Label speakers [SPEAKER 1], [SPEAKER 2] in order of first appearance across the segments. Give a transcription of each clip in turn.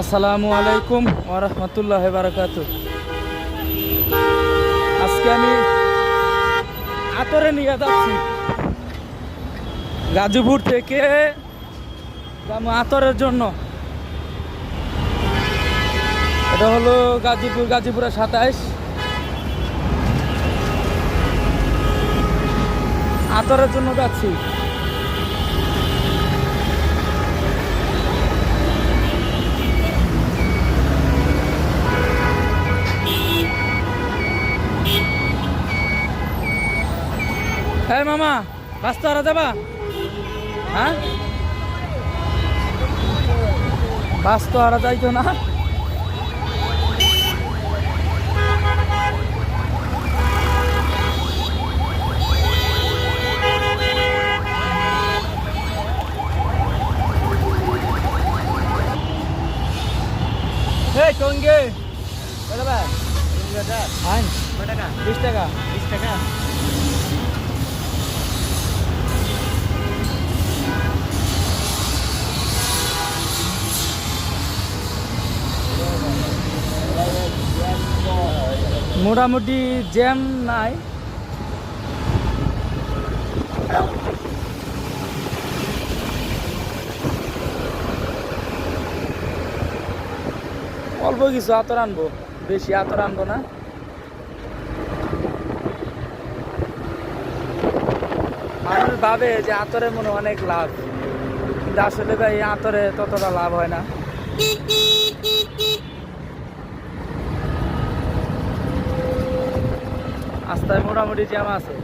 [SPEAKER 1] আসসালামু আলাইকুম ওরহমতুল্লাহ বারাকাতু আজকে আমি আতরে নিয়ে যাচ্ছি। গাজীপুর থেকে আতরের জন্য। এটা হলো গাজীপুর গাজীপুরের সাতাইশ। আতরের জন্য যাচ্ছি। হ্যাঁ মামা রাস্তা হারা যাবা হ্যাঁ? বাস তো হারা যাইতো না। এই টঙ্গে আইন। বিশ টাকা? বিশ টাকা। মোটামুটি জ্যাম নাই। অল্প কিছু আতর আনব, বেশি আতর আনব না। মানুষ ভাবে যে আতরে মনে অনেক লাভ, কিন্তু আসলে ভাই, আতরে ততটা লাভ হয় না। রাস্তায় মোটামুটি জ্যাম আছে।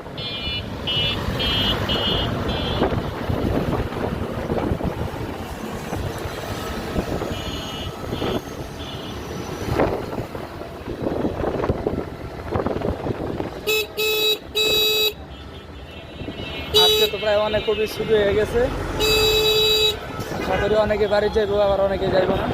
[SPEAKER 1] আজকে তো প্রায় অনেক কবি শুরু হয়ে গেছে। অনেকে বাড়ি যাইবো, আবার অনেকে যাইবো না।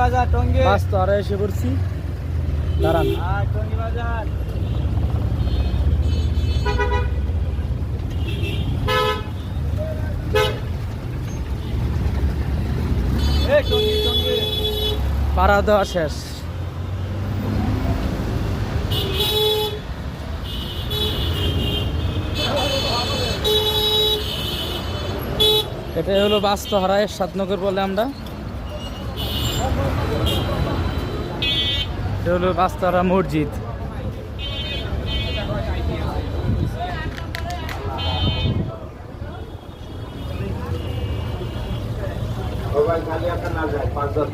[SPEAKER 2] বাজার টঙ্গি।
[SPEAKER 1] বাস তো আরে এসে পড়ছি। দাঁড়ান।
[SPEAKER 2] আর টঙ্গি বাজার।
[SPEAKER 1] পাড়া দেওয়া শেষ। এটাই হলো বাস্তহারায় সাতনগর বলে আমরা এটা হলো বাস্তহারা মসজিদ
[SPEAKER 2] সবাই খালি একটা না যায় পাঁচ দশ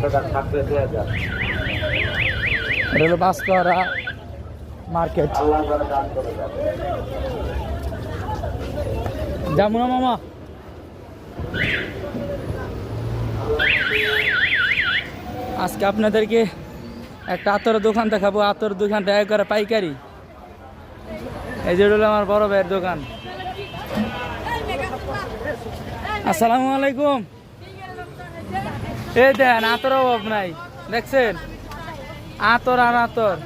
[SPEAKER 2] টাকা থাকলে দেওয়া যায়।
[SPEAKER 1] এটা হলো মার্কেট।
[SPEAKER 2] যাব
[SPEAKER 1] না মামা। আজকে আপনাদেরকে একটা আতর দোকান দেখাবো, আতর দোকানটা একবারে পাইকারি। এই যে হলো আমার বড় ভাইয়ের দোকান। আসসালামু আলাইকুম। এই দেন, আতর অভাব নাই, দেখছেন? আতর আর আতর।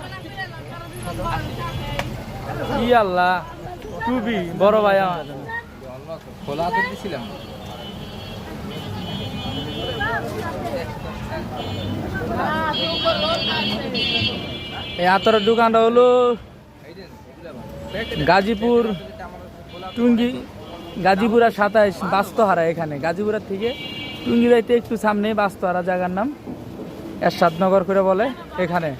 [SPEAKER 1] কি আল্লাহ খুবই বড় ভাই আমার।
[SPEAKER 2] খোলা তো দিছিলাম।
[SPEAKER 1] এই আতরের দোকানটা হলো গাজীপুর টুঙ্গি, গাজীপুর সাতাইশ বাস্তহারা এখানে। গাজীপুরের থেকে টুঙ্গি যাইতে একটু সামনে বাস্তহারা জায়গার নাম। এরশাদনগর করে বলে এখানে।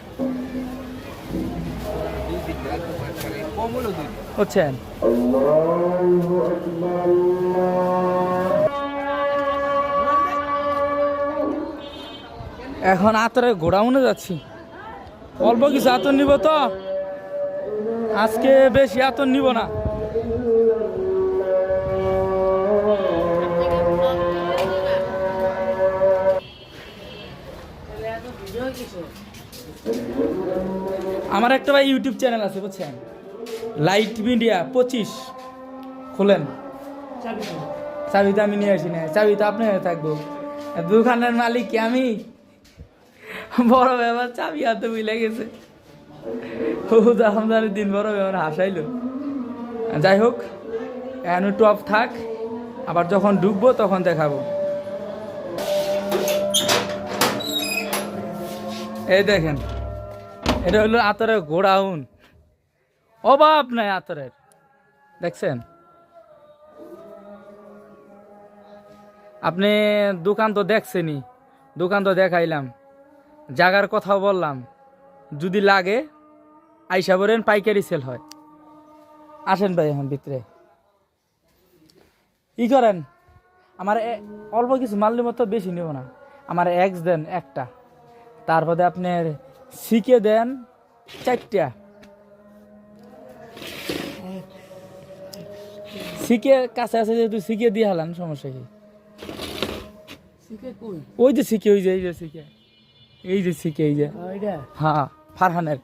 [SPEAKER 1] হচ্ছেন এখন আতরে ঘোড়াউনে যাচ্ছি। অল্প কিছু আতর নিব তো। আজকে বেশি আতর নিব না। আমার একটা ভাই ইউটিউব চ্যানেল আছে, বুঝছেন? লাইট মিডিয়া পঁচিশ। খোলেন। চাবি তো আমি নিয়ে আসি না চাবি তো আপনি থাকব। দোকানের মালিক কি আমি? বড় ব্যাপার, চাবি হাতে মিলে গেছে। দিন বড় ব্যাপার, হাসাইল। যাই হোক, এখন টপ থাক, আবার যখন ঢুকবো তখন দেখাবো। এই দেখেন, এটা হলো আতরের গোড়াউন। অভাব নাই আতরের। দেখছেন? আপনি দোকান তো দেখছেনই, দোকান তো দেখাইলাম। জাগার কথাও বললাম। যদি লাগে আইসা বলেন পাইকারি সেল হয়। আসেন ভাই এখন ভিতরে। ই করেন? আমার অল্প কিছু মাল্যের মতো বেশি নেব না। আমার এক্স দেন একটা। তারপরে আপনার শিখে দেন চারটা। শিখে কাছে আছে যেহেতু শিখে দিয়ে হালান সমস্যা কি? ওই যে শিখে ওই যে এই যে শিখে এই যে শিখে এই যে। হ্যাঁ ফারহানের।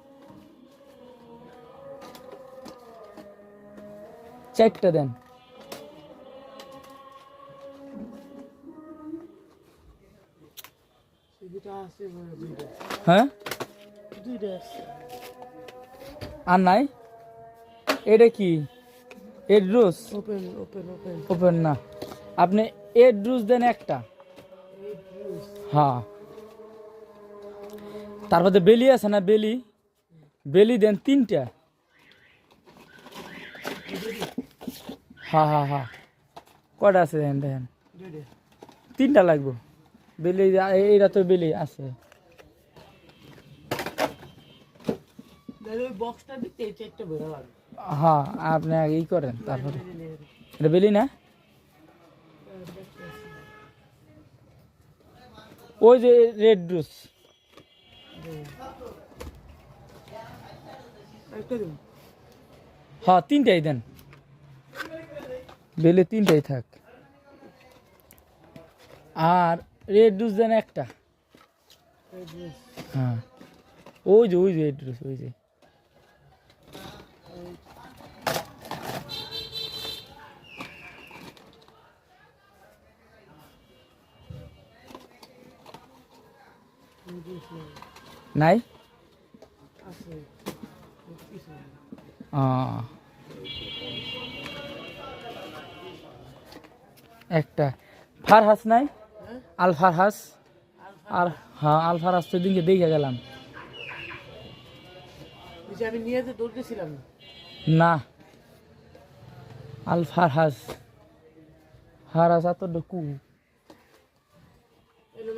[SPEAKER 1] চারটা দেন। হ্যাঁ? আর নাই? এটা কি? এড্রুস?
[SPEAKER 3] Open open open.
[SPEAKER 1] ওপেন না। আপনি এড্রুস দেন একটা। হ্যাঁ। তারপরে বেলি আছে না বেলি? বেলি দেন তিনটা। হ্যাঁ হ্যাঁ হ্যাঁ কটা আছে দেন দেখেন। তিনটা লাগবে। বেলি, এইটা তো বেলি আছে। হ্যাঁ আপনি আগে ই করেন, তারপরে। এটা বেলি না? ওই যে রেড ড্রুস
[SPEAKER 3] একটা দিন
[SPEAKER 1] হ্যাঁ তিনটাই দেন বেলে তিনটাই থাক আর রেড ড্রুস দেন একটা হ্যাঁ ওই যে ওই যে রেড ড্রুস ওই যে নাই
[SPEAKER 3] আছে
[SPEAKER 1] আহ। একটা। ফারহাস নাই? আল ফারহাস আর হ্যাঁ আল ফারহাস তো দিনকে দেখে গেলাম।
[SPEAKER 3] আমি নিয়ে যে দৌড়তেছিলাম।
[SPEAKER 1] না। আল ফারহাস ফারহাস এত ডকু
[SPEAKER 3] এলো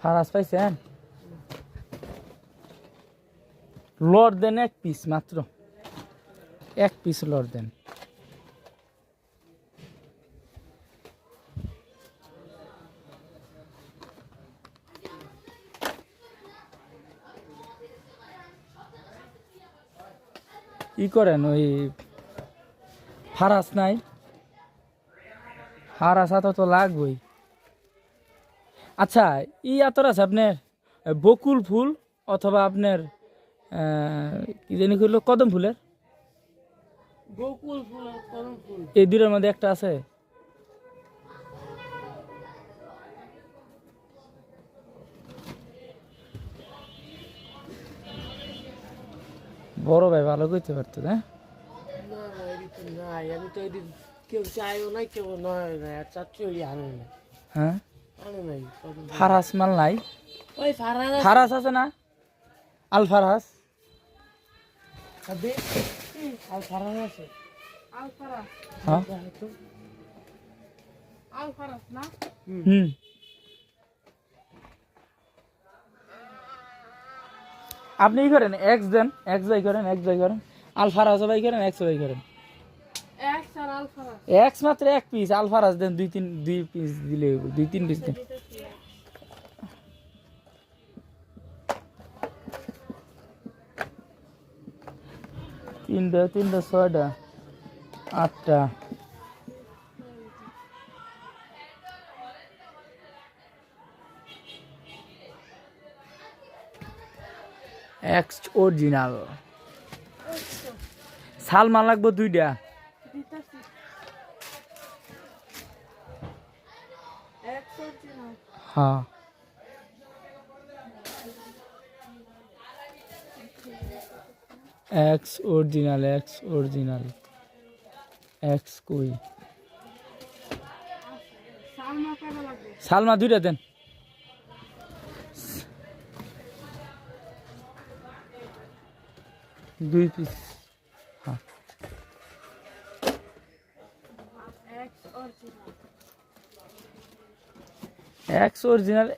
[SPEAKER 1] ফারহাস পাইছেন লড় দেন এক পিস মাত্র। এক পিস লড় দেন। ই করেন ওই ফারাস নাই? ফারাস এত তো লাগবেই। আচ্ছা ই আতর আছে আপনার বকুল ফুল অথবা আপনার কি জানি করল কদম ফুলের? এই দুটোর মধ্যে একটা আছে। বড় ভাই ভালো করতে পারতো হ্যাঁ?
[SPEAKER 3] আমি তো কেউ চাইও নাই কেউ নয় না
[SPEAKER 1] হ্যাঁ? ফারাস মাল নাই।
[SPEAKER 3] ওই
[SPEAKER 1] ফারাস আছে। না? আল ফারাস হ্যাঁ। হুম। আপনি ই করেন এক্স দেন এক্স বাই করেন এক্স বাই করেন। আল ফারাস বাই করেন এক্স বাই করেন।
[SPEAKER 3] আলফারাজ
[SPEAKER 1] এক্স মাত্র এক পিস আলফারাজ দেন দুই তিন দুই পিস দিলে দুই তিন পিস দেন। তিনটা তিনটা ছয়টা আটটা। এক্স অরিজিনাল সালমা লাগবো দুইটা। হ্যাঁ X original X original X কই?
[SPEAKER 3] সালমা
[SPEAKER 1] দুইটা দেন। দুই পিস
[SPEAKER 3] অরিজিনাল
[SPEAKER 1] এক্স অরিজিনাল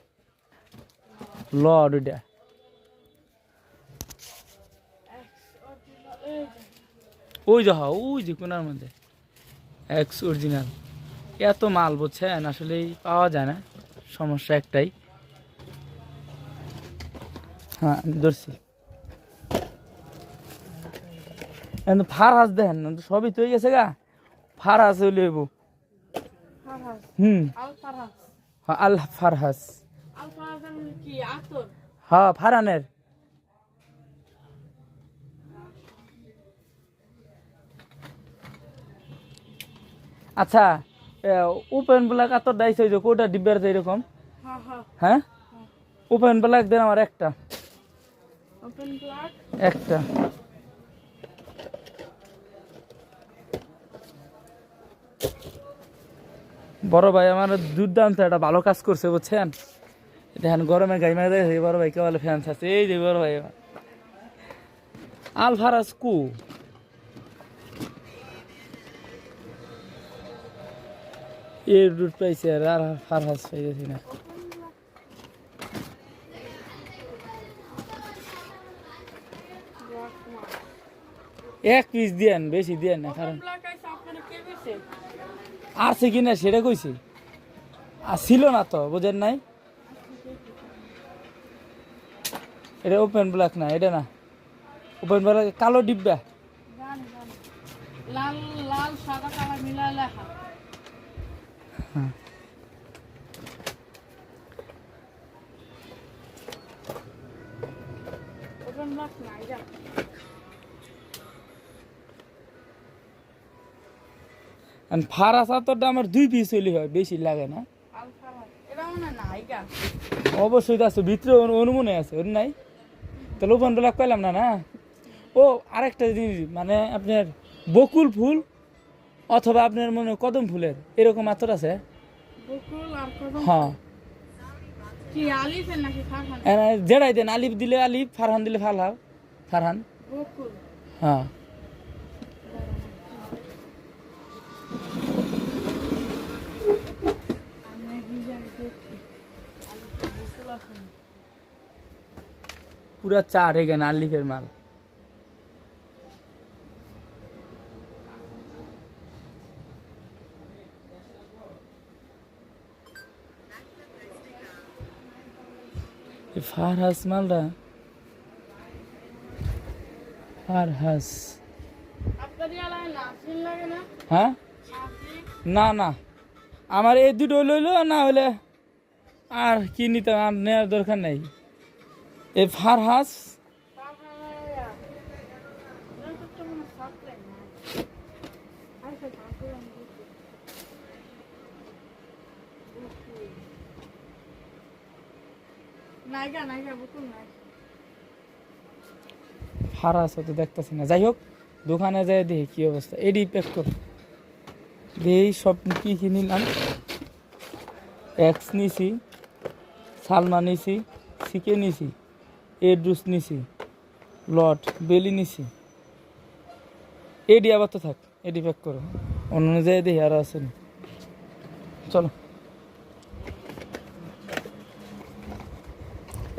[SPEAKER 1] ল দুইটা
[SPEAKER 3] এক্স অরিজিনাল এই যে
[SPEAKER 1] ওই যে হ্যাঁ ওই যে কোনার মধ্যে। এক্স অরিজিনাল এত মাল বুঝছেন আসলে পাওয়া যায় না। সমস্যা একটাই। হ্যাঁ ধরছি। কিন্তু ফারহাস দেখেন না, সবই তো গেছে গা। ফারহাস হইলে হুম। হ্যাঁ, আল ফারহাস। হ্যাঁ ফারহানের। আচ্ছা ওপেন ব্ল্যাক আতর ডাইস হয়েছে কোটা ডিব্বার যে এরকম?
[SPEAKER 3] হ্যাঁ হ্যাঁ।
[SPEAKER 1] হ্যাঁ? ওপেন ব্ল্যাক দেন আমার একটা।
[SPEAKER 3] ওপেন
[SPEAKER 1] একটা। বড় ভাই, আমার দুর্দান্ত একটা ভালো কাজ করছে, বুঝছেন? দেখেন, গরমে গাই মারা দেখে বড় ভাই, কেবল ফ্যান আছে। এই যে বড় ভাই আমার। আলফারাজ কু? এর রুট পাইছে, আর আর ফারহাজ পাইছি না। এক পিস দিয়েন, বেশি দিয়েন না, কারণ
[SPEAKER 3] ব্ল্যাক আইসা আপনারা কে বেছে
[SPEAKER 1] আছে কি না সেটা কইছি। আর ছিল না তো বুঝেন নাই? এটা ওপেন ব্ল্যাক না এটা না। ওপেন ব্ল্যাক কালো ডিব্বা।
[SPEAKER 3] লাল লাল সাদা কালা মিলা লেখা। ওপেন ব্ল্যাক না এটা
[SPEAKER 1] ফারা চাতরটা আমার দুই পিস হইলে হয় বেশি লাগে না। অবশ্যই তো আছে ভিতরে অনুমনে আছে ওর নাই। তাহলে ওপেন ব্ল্যাক পেলাম না না? ও আরেকটা জিনিস মানে আপনার বকুল ফুল অথবা আপনার মনে কদম ফুলের এরকম আতর আছে? হ্যাঁ। যেটাই দেন আলিফ দিলে আলিফ ফারহান দিলে ফারহান ফারহান। হ্যাঁ
[SPEAKER 3] আমি ডিজাইন দেখি বকুল আছে
[SPEAKER 1] পুরা চার এখানে আলিফের মাল। ফারহাস মালটা। ফারহাস। হ্যাঁ? না না। আমার এই দুটো লইলো না হলে আর কি নিতাম আর নেওয়ার দরকার নেই। এই ফারহাস। ফারাস হতে দেখতেছি না। যাই হোক দোকানে যাই দেখি কি অবস্থা। এডি প্যাক কর। দেখি সব কি কি নিলাম। এক্স নিছি। সালমা নিছি, সিকে নিছি, এড্রুস নিছি লট বেলি নিছি। এডি আবার তো থাক, এডি প্যাক করো। অন্য অনুযায়ী দেখি আরও আছে নি। চলো।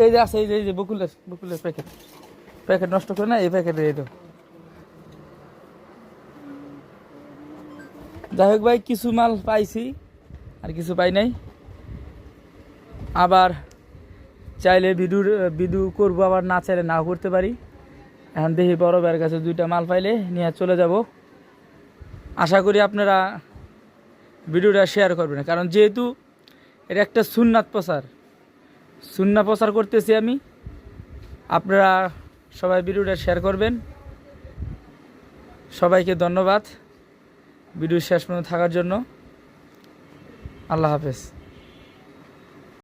[SPEAKER 1] এই যে আছে, এই যে এই যে বকুলের বকুলের প্যাকেট প্যাকেট নষ্ট করে না, এই প্যাকেটে এই দাও যাই হোক ভাই, কিছু মাল পাইছি, আর কিছু পাই নাই। আবার চাইলে ভিডিওর ভিডিও করব, আবার না চাইলে নাও করতে পারি। এখন দেখি বড় ভাইয়ের কাছে দুইটা মাল পাইলে নিয়ে চলে যাব। আশা করি আপনারা ভিডিওটা শেয়ার করবেন, কারণ যেহেতু এটা একটা সুন্নাত প্রচার। সুন্না প্রচার করতেছি আমি। আপনারা সবাই ভিডিওটা শেয়ার করবেন। সবাইকে ধন্যবাদ। ভিডিও শেষ পর্যন্ত থাকার জন্য। আল্লাহ হাফেজ।